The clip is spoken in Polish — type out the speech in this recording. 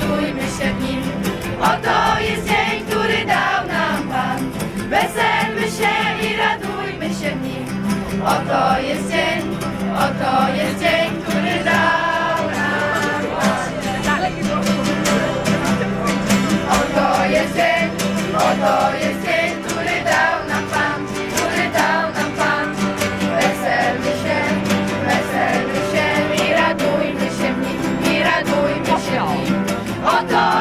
radujmy się w nim. Oto jest dzień, który dał nam Pan. Weselmy się i radujmy się w nim. Oto jest dzień, oto jest dzień, вода.